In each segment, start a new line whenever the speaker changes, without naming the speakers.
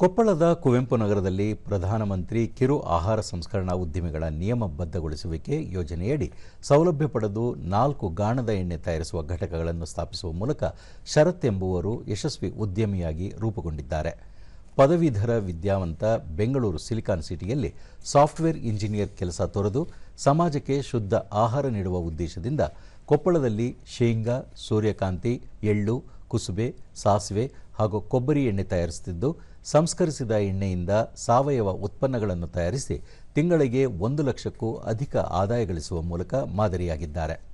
ಕೊಪ್ಪಳದ ಕುವೆಂಪು ನಗರದಲ್ಲಿ ಪ್ರಧಾನಮಂತ್ರಿ ಕಿರು ಆಹಾರ ಸಂಸ್ಕರಣಾ ಉದ್ದಿಮೆಗಳ ನಿಯಮಬದ್ಧಗೊಳಿಸುವಿಕೆ ಯೋಜನೆಯಡಿ ಸೌಲಭ್ಯ ಪಡೆದು ನಾಲ್ಕು ಗಾಣದ ಎಣ್ಣೆ ತಯಾರಿಸುವ ಘಟಕಗಳನ್ನು ಸ್ಥಾಪಿಸುವ ಮೂಲಕ ಶರತ್ ಎಂಬುವರು ಯಶಸ್ವಿ ಉದ್ಯಮಿಯಾಗಿ ರೂಪುಗೊಂಡಿದ್ದಾರೆ. ಪದವೀಧರ ವಿದ್ಯಾವಂತ ಬೆಂಗಳೂರು ಸಿಲಿಕಾನ್ ಸಿಟಿಯಲ್ಲಿ ಸಾಫ್ಟ್ವೇರ್ ಇಂಜಿನಿಯರ್ ಕೆಲಸ ತೊರೆದು ಸಮಾಜಕ್ಕೆ ಶುದ್ಧ ಆಹಾರ ನೀಡುವ ಉದ್ದೇಶದಿಂದ ಕೊಪ್ಪಳದಲ್ಲಿ ಶೇಂಗಾ, ಸೂರ್ಯಕಾಂತಿ, ಎಳ್ಳು ಕುಸುಬೆ, ಸಾಸಿವೆ ಹಾಗೂ ಕೊಬ್ಬರಿ ಎಣ್ಣೆ ತಯಾರಿಸುತ್ತಿದ್ದು, ಸಂಸ್ಕರಿಸಿದ ಎಣ್ಣೆಯಿಂದ ಸಾವಯವ ಉತ್ಪನ್ನಗಳನ್ನು ತಯಾರಿಸಿ ತಿಂಗಳಿಗೆ ಒಂದು ಲಕ್ಷಕ್ಕೂ ಅಧಿಕ ಆದಾಯ ಗಳಿಸುವ ಮೂಲಕ ಮಾದರಿಯಾಗಿದ್ದಾರೆ.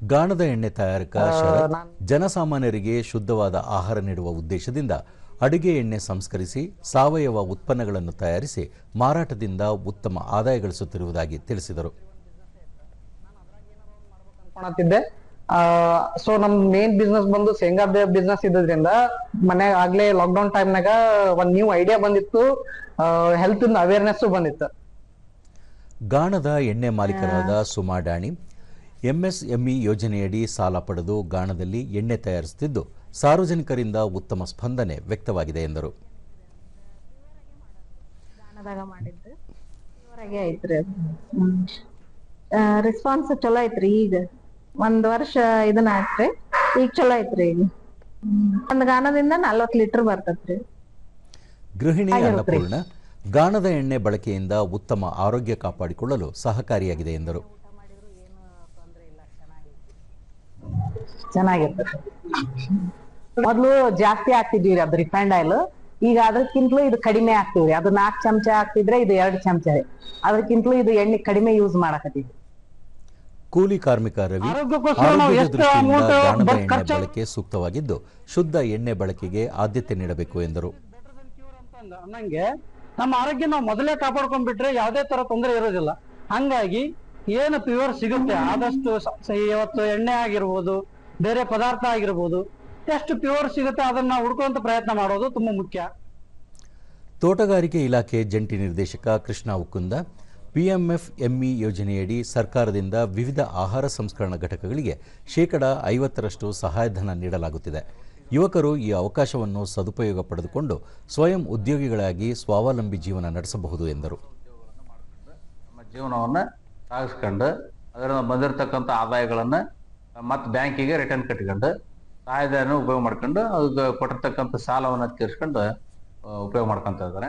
ಗಾಣದ ಎಣ್ಣೆ ತಯಾರಕ ಶರತ್ ಜನಸಾಮಾನ್ಯರಿಗೆ ಶುದ್ಧವಾದ ಆಹಾರ ನೀಡುವ ಉದ್ದೇಶದಿಂದ ಅಡುಗೆ ಎಣ್ಣೆ ಸಂಸ್ಕರಿಸಿ ಸಾವಯವ ಉತ್ಪನ್ನಗಳನ್ನು ತಯಾರಿಸಿ ಮಾರಾಟದಿಂದ ಉತ್ತಮ ಆದಾಯ ಗಳಿಸುತ್ತಿರುವುದಾಗಿ ತಿಳಿಸಿದರು
ಸೊ ನಮ್ ಮೇನ್ ಬಿಸ್ನೆಸ್ ಬಂದು ಶೇಂಗಾದ ಬಿಸ್ನೆಸ್ ಇದ್ದದ್ರಿಂದ ಮನ್ಯಾಗ ಆಗ್ಲೇ ಲಾಕ್ಡೌನ್ ಟೈಮ್ನಾಗ ಒಂದ್ ನ್ಯೂ ಐಡಿಯಾ ಬಂದಿತ್ತು. ಹೆಲ್ತ್ ಅವೇರ್ನೆಸ್ ಬಂದಿತ್ತು.
ಗಾಣದ ಎಣ್ಣೆ ಮಾಲೀಕರಾದ ಸುಮಾ ಡಾಣಿ ಎಂಎಸ್ಎಂಇ ಯೋಜನೆಯಡಿ ಸಾಲ ಪಡೆದು ಗಾಣದಲ್ಲಿ ಎಣ್ಣೆ ತಯಾರಿಸುತ್ತಿದ್ದು ಸಾರ್ವಜನಿಕರಿಂದ ಉತ್ತಮ ಸ್ಪಂದನೆ ವ್ಯಕ್ತವಾಗಿದೆ ಎಂದರು.
ರೆಸ್ಪಾನ್ಸ್ ಚಲೋ ಐತ್ರಿ ಈಗ. ಒಂದ್ ವರ್ಷ ಇದನ್ನ ಆತ್ರಿ ಈಗ ಚಲೋ ಐತ್ರಿ ಈಗ. ಒಂದ್ ಗಾಣದಿಂದ ನಲ್ವತ್ ಲೀಟರ್ ಬರ್ತತ್ರಿ.
ಗೃಹಿಣಿ ಅನ್ನಪೂರ್ಣ ಗಾಣದ ಎಣ್ಣೆ ಬಳಕೆಯಿಂದ ಉತ್ತಮ ಆರೋಗ್ಯ ಕಾಪಾಡಿಕೊಳ್ಳಲು ಸಹಕಾರಿಯಾಗಿದೆ ಎಂದರು.
ಚೆನ್ನಾಗಿರ್ತದೆ ಮೊದ್ಲು ಜಾಸ್ತಿ ಹಾಕ್ತಿದ್ವಿ ಅದು ರಿಫೈಂಡ್ ಆಯಿಲ್ ಈಗ ಅದಕ್ಕಿಂತಲೂ ಇದು ಕಡಿಮೆ ಹಾಕ್ತಿವ್ರಿ ಅದು ನಾಲ್ಕು ಚಮಚ ಹಾಕ್ತಿದ್ರೆ ಇದು ಎರಡು ಚಮಚ ರೀ. ಅದಕ್ಕಿಂತಲೂ ಇದು ಎಣ್ಣೆ ಕಡಿಮೆ ಯೂಸ್ ಮಾಡಕತ್ತೀವಿ
ಕೂಲಿ ಕಾರ್ಮಿಕ ರವಿ ಆರೋಗ್ಯದ ದೃಷ್ಟಿಯಿಂದ ಎಣ್ಣೆ ಬಳಕೆ ಸೂಕ್ತವಾಗಿದ್ದು ಶುದ್ಧ ಎಣ್ಣೆ ಬಳಕೆಗೆ ಆದ್ಯತೆ ನೀಡಬೇಕು ಎಂದರು.
ಅನ್ನಂಗೆ ನಮ್ಮ ಆರೋಗ್ಯ ನಾವು ಮೊದಲೇ ಕಾಪಾಡ್ಕೊಂಡ್ಬಿಟ್ರೆ ಯಾವುದೇ ತರ ತೊಂದರೆ ಇರೋದಿಲ್ಲ. ಹಂಗಾಗಿ ಏನು ಪ್ಯೂರ್ ಸಿಗುತ್ತೆ. ಆದಷ್ಟು ಇವತ್ತು ಎಣ್ಣೆ ಆಗಿರ್ಬೋದು ಬೇರೆ ಪದಾರ್ಥ ಆಗಿರ್ಬೋದು. ಎಷ್ಟು ಪ್ಯೂರ್ ಸಿಗುತ್ತೆ ಅದನ್ನ ನಾವು ಪ್ರಯತ್ನ ಮಾಡೋದು ತುಂಬಾ ಮುಖ್ಯ.
ತೋಟಗಾರಿಕೆ ಇಲಾಖೆ ಜಂಟಿ ನಿರ್ದೇಶಕ ಕೃಷ್ಣ ಉಕ್ಕುಂದ ಪಿಎಂಎಫ್ ಎಂಇ ಯೋಜನೆಯಡಿ ಸರ್ಕಾರದಿಂದ ವಿವಿಧ ಆಹಾರ ಸಂಸ್ಕರಣಾ ಘಟಕಗಳಿಗೆ ಶೇಕಡ ಐವತ್ತರಷ್ಟು ಸಹಾಯಧನ ನೀಡಲಾಗುತ್ತಿದೆ. ಯುವಕರು ಈ ಅವಕಾಶವನ್ನು ಸದುಪಯೋಗ ಪಡೆದುಕೊಂಡು ಸ್ವಯಂ ಉದ್ಯೋಗಿಗಳಾಗಿ ಸ್ವಾವಲಂಬಿ ಜೀವನ ನಡೆಸಬಹುದು ಎಂದರು.
ನಮ್ಮ ಜೀವನವನ್ನ ಸಾಗಿಸ್ಕೊಂಡು ಅದರಿಂದ ಬಂದಿರತಕ್ಕಂಥ ಆದಾಯಗಳನ್ನ ಮತ್ತೆ ಬ್ಯಾಂಕಿಗೆ ರಿಟರ್ನ್ ಕಟ್ಕೊಂಡು ಕಾಯ್ದೆಯನ್ನು ಉಪಯೋಗ ಮಾಡ್ಕೊಂಡು ಅದು ಕೊಟ್ಟಿರ್ತಕ್ಕಂಥ ಸಾಲವನ್ನ ತೀರಿಸ್ಕೊಂಡು ಉಪಯೋಗ ಮಾಡ್ಕೊಂತ ಇದ್ದಾರೆ.